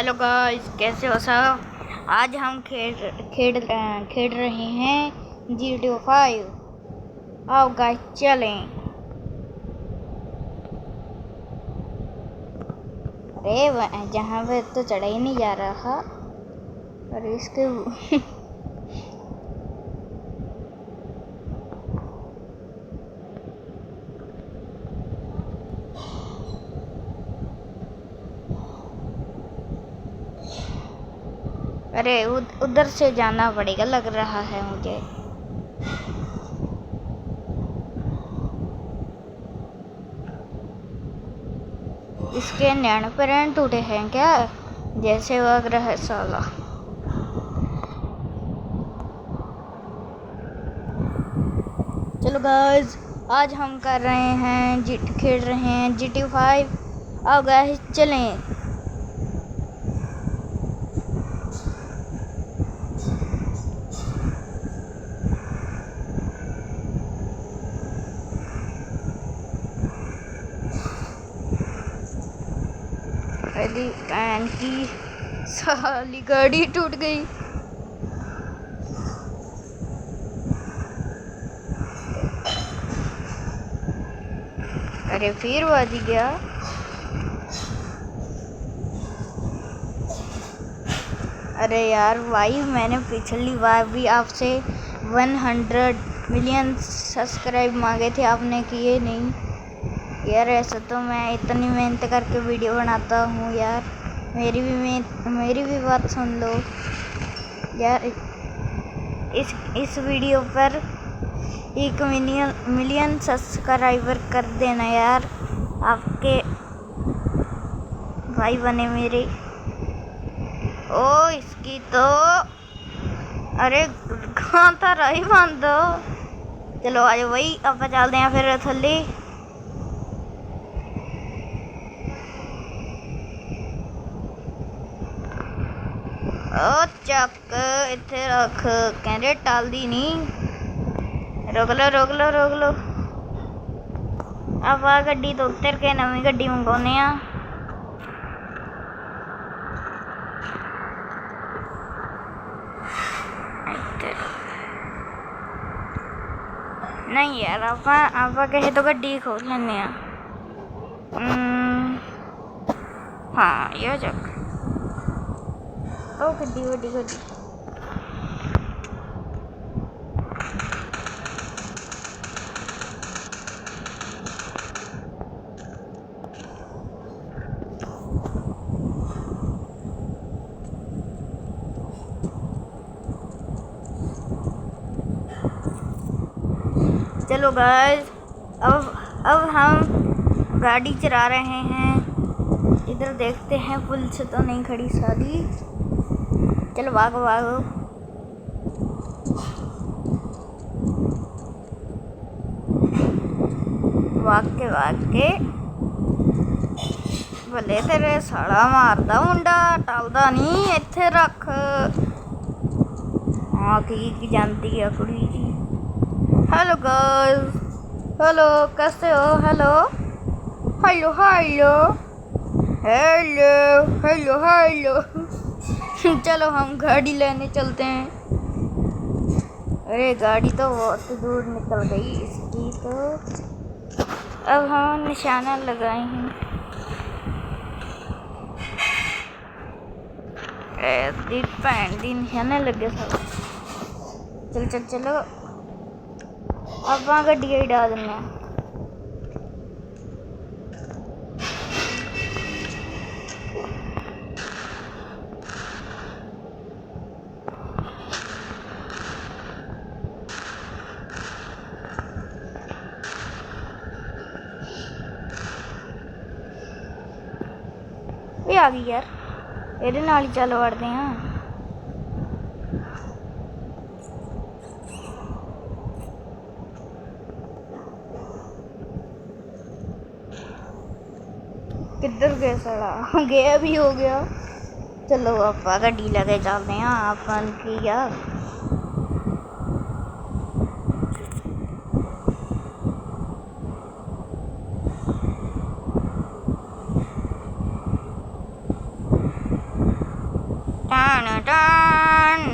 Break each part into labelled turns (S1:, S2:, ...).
S1: Hello guys कैसे हो सब? आज हम खेल खेल खेल रहे हैं जी टी फाइव। आओ गाइस चलें। अरे जहाँ पे तो चढ़ा ही नहीं जा रहा, और इसके अरे उधर से जाना पड़ेगा लग रहा है मुझे। इसके नैन पैरेंट टूटे हैं क्या? जैसे वग रहा है साला चलो गाइस आज हम कर रहे हैं जी खेल रहे हैं जी टी फाइव आओ गाइस चलें। अरे कान की साली गाड़ी टूट गई। अरे फिर वाजी गया। अरे यार, भाई, मैंने पिछली बार भी आपसे 100 मिलियन सब्सक्राइब मांगे थे, आपने किए नहीं। यार, ऐसा तो मैं इतनी मेहनत करके वीडियो बनाता हूँ यार। मेरी भी मे मेरी भी बात सुन लो। यार, इस इस वीडियो पर एक मिलियन मिलियन सब्सक्राइबर कर देना यार। आपके भाई बने मेरे। ओ, इसकी तो अरे, कहाँ था रही बंद? चलो आज वही आप चलते हैं फिर थल्ले। ਚੱਕ ਇੱਥੇ ਰੱਖ, ਕਹਿੰਦੇ ਟਲਦੀ ਨਹੀਂ ਰੁਕ ਲੋ ਰੁਕ ਲੋ ਰੁਕ ਲੋ ਆਪਾਂ ਗੱਡੀ ਤੋਂ ਉਤਰ ਕੇ ਨਵੀਂ ਗੱਡੀ ਮੰਗਾਉਨੇ ਆ ਨਹੀਂ ਯਾਰ, ਆਪਾਂ ਆਪਾਂ ਕਿਸੇ ਤੋਂ ਗੱਡੀ ਖੋਲ ਲੈਨੇ ਆ ਹਾਂ, ਇਹ ਚੱਕ। ਉਹ ਗੱਡੀ ਵੱਡੀ ਗੱਡੀ चलो गाइस अब अब हम गाड़ी चला रहे हैं इधर देखते हैं पुलिस तो नहीं खड़ी शादी चलो भागो भागो भाग के भाग के भले तेरे साड़ा मारदा मुंडा, टलदा नहीं इत्थे रख। हाँ ठीक जानती है कुड़ी जी। हेलो गर्ल्स हेलो कैसे हो? Hello hello hello hello hello hello चलो हम गाड़ी लेने चलते हैं। अरे गाड़ी तो बहुत दूर निकल गई, इसकी तो। अब हम निशाना लगाए हैं। भैन दी निशाना लगे सब चल चल, चलो। अब वहाँ गड्डी डाल देना ਇਹ ਆ ਗਈ ਯਾਰ ਇਹਦੇ ਨਾਲ ਹੀ ਚੱਲ ਵੜਦੇ ਆ ਕਿੱਧਰ ਗਏ ਸਾਲਾ ਗਿਆ ਵੀ ਹੋ ਗਿਆ ਚਲੋ ਆਪਾਂ ਗੱਡੀ ਲੈ ਕੇ ਚੱਲਦੇ ਆ ਆਪਾਂ ਨੂੰ ટાણ ટાણ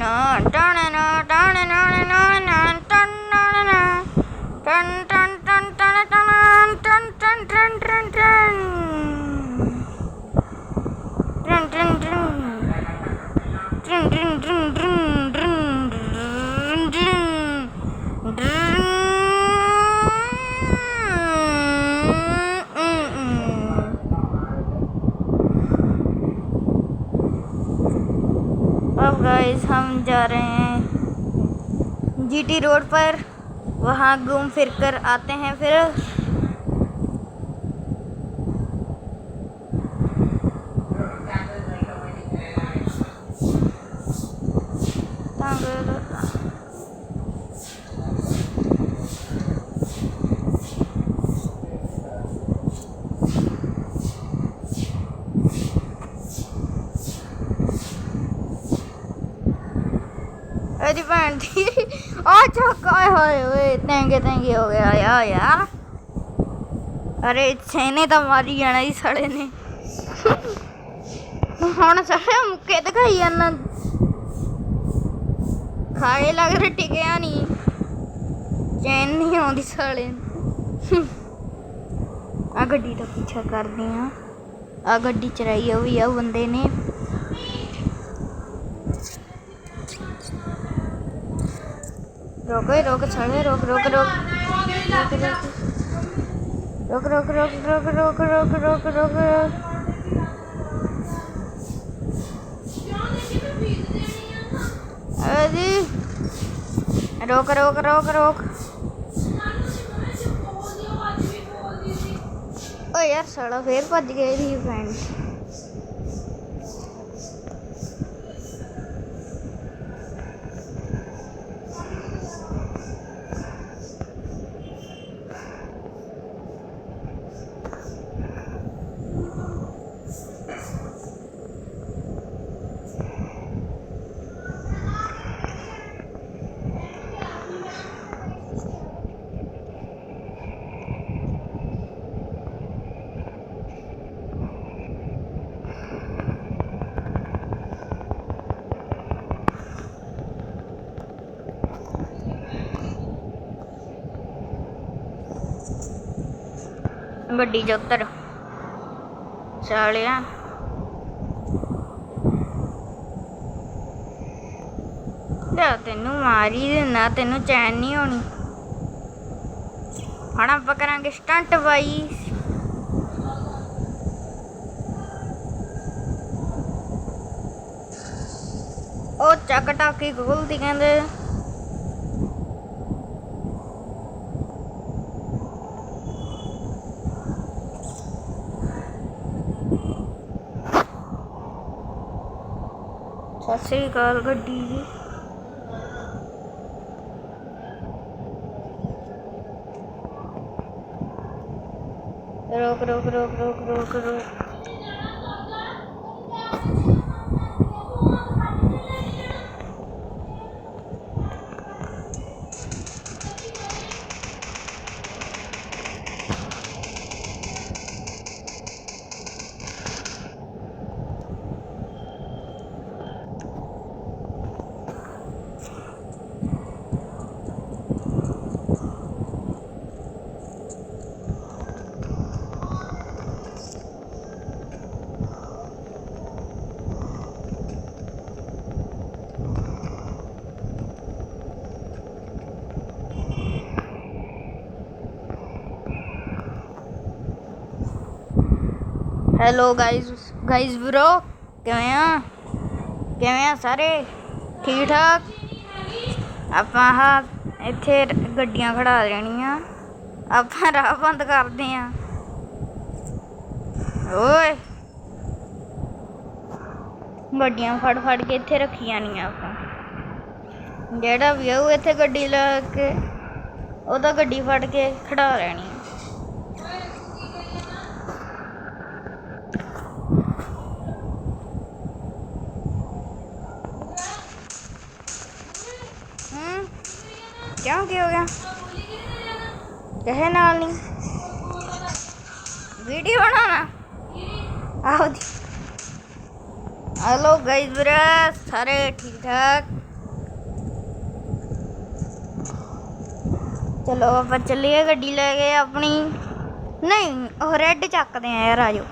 S1: हैं जीटी रोड पर वहाँ घूम फिर कर आते हैं। फिर ਇਹਦੀ ਭੈਣ ਦੀ। ਆ ਚੱਕ, ਆਏ ਹੋਏ, ਓਏ, ਤੈਂਗੇ ਤੈਂਗੇ ਹੋ ਗਿਆ ਯਾ ਯਾਰ ਅਰੇ ਛੇਨੇ ਤਾਂ ਮਾਰੀ ਜਾਣਾ ਹੀ ਸੜੇ ਨੇ। ਹੁਣ ਸਾਰੇ ਮੁੱਕੇ ਦਿਖਾਈ ਜਾਂਦਾ ਖਾਏ ਲੱਗ ਰਿਹਾ, ਟਿਕਿਆ ਨਹੀਂ। ਚੈਨ ਨਹੀਂ ਆਉਂਦੀ ਸੜੇ ਨੂੰ। ਆ ਗੱਡੀ ਦਾ ਪਿੱਛਾ ਕਰਦੇ ਆ। ਆ ਗੱਡੀ ਚਰਾਈ ਆ ਵੀ ਆ ਬੰਦੇ ਨੇ। ਰੋਕ ਓਏ, ਰੋਕ ਛੜੇ ਰੋਕ ਰੋਕ ਰੋਕ। ਰੋਕ ਰੋਕ ਰੋਕ ਰੋਕ ਰੋਕ ਰੋਕ ਰੋਕ ਰੋਕ। ਰੋਕ ਰੋਕ ਰੋਕ ਰੋਕ ਰੋਕ। ਓ ਯਾਰ, ਸਾਲਾ ਫੇਰ ਭੱਜ ਗਏ ਦੀ ਫਰੈਂਡ ਵੱਡੀ ਚ ਸਾਲਿਆ। ਲੈ ਤੈਨੂੰ ਮਾਰੀ ਦੇਣਾ ਤੈਨੂੰ ਚੈਨ ਨਹੀਂ ਹੋਣੀ ਹਣਾ ਆਪਾਂ ਕਰਾਂਗੇ ਸਟੰਟ ਬਾਈ। ਉਹ ਚੱਕ ਟਾਕੀ ਖੋਲਦੀ ਕਹਿੰਦੇ। से गाल गड्डी रोक रोक रोक रोक रोक रोक। ਹੈਲੋ ਗਾਇਜ਼ ਗਾਇਜ਼ ਬ్రో ਕਿਵੇਂ ਆ? ਕਿਵੇਂ ਆ ਸਾਰੇ? ਠੀਕ ਠਾਕ? ਆਪਾਂ ਹਾਂ, ਇੱਥੇ ਗੱਡੀਆਂ ਖੜਾ ਦੇਣੀਆਂ ਆਪਾਂ ਰਾਹ ਬੰਦ ਕਰਦੇ ਆ। ਓਏ। ਗੱਡੀਆਂ ਫੜ ਫੜ ਕੇ ਇੱਥੇ ਰੱਖੀਆਂ ਨਹੀਂ ਆਪਾਂ। ਜਿਹੜਾ ਵੀ ਆਊ ਇੱਥੇ ਗੱਡੀ ਲਾ ਕੇ ਉਹਦਾ ਗੱਡੀ ਫੜ ਕੇ ਖੜਾ ਲੈਣੀ ਆ ਹੂੰ ਕਿਉਂ ਕੀ ਹੋ ਗਿਆ ਕਿਸੇ ਨਾਲ ਨਹੀਂ ਵੀਡੀਓ ਬਣਾਉਣਾ? ਆਓ ਜੀ। ਹਲੋ ਗਾਇਸ ਵੀਰੇ ਸਾਰੇ ਠੀਕ ਠਾਕ ਚਲੋ ਆਪਾਂ ਚੱਲੀਏ ਗੱਡੀ ਲੈ ਕੇ ਆਪਣੀ। ਨਹੀਂ ਉਹ ਰੈੱਡ ਚੱਕਦੇ ਆ ਯਾਰ ਆਜੋ